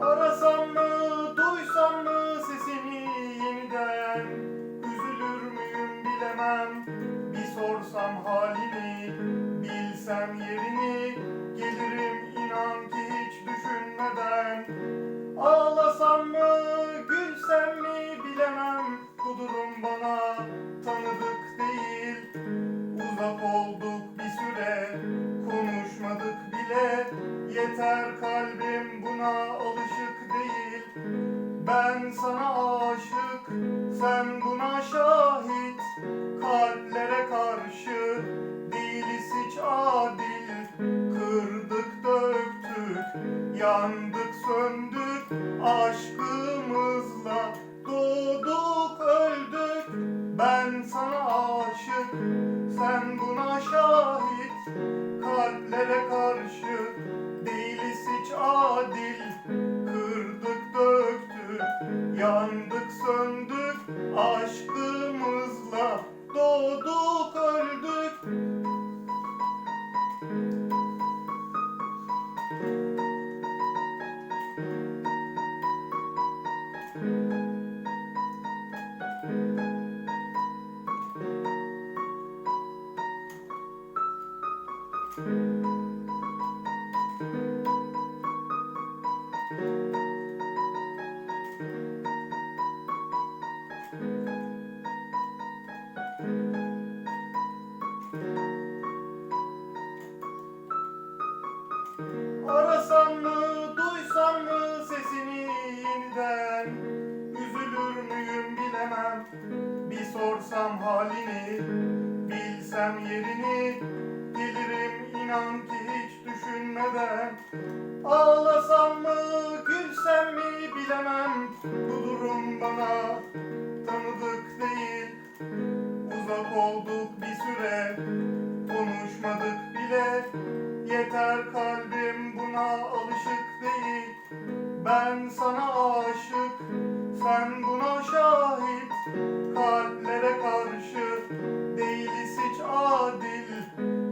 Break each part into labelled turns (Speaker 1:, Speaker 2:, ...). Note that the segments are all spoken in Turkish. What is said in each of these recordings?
Speaker 1: Arasam mı? Bilemem, bir sorsam halini Bilsem yerini, gelirim inan ki hiç düşünmeden. Ağlasam mı, gülsem mi bilemem. Bu durum bana tanıdık değil. Uzak olduk bir süre, konuşmadık bile. Yeter kalbim buna alışık değil. Ben sana yandık söndük Aşkımızla doğduk öldük. Ben sana aşık, sen buna şahit. Kalplere karşı değiliz hiç adil. Kırdık döktük, yandık söndük. Aşkımızla Arasam mı, duysam mı sesini yeniden? Üzülür müyüm bilemem, bir sorsam halini Bilsem yerini, bir süre, konuşmadık bile. Yeter kalbim buna alışık değil. Ben sana aşık, sen buna şahit. Kalplere karşı değiliz hiç adil.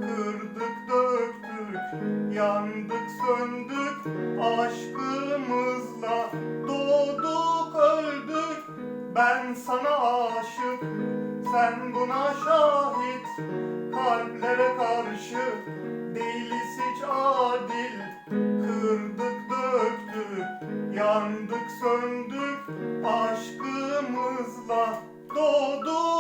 Speaker 1: Kırdık döktük, yandık söndük. Aşkımızla doğduk öldük. Ben sana aşık, sen buna şahit. Kalplere karşı değiliz hiç adil. Kırdık döktük, yandık söndük. Aşkımızla doğduk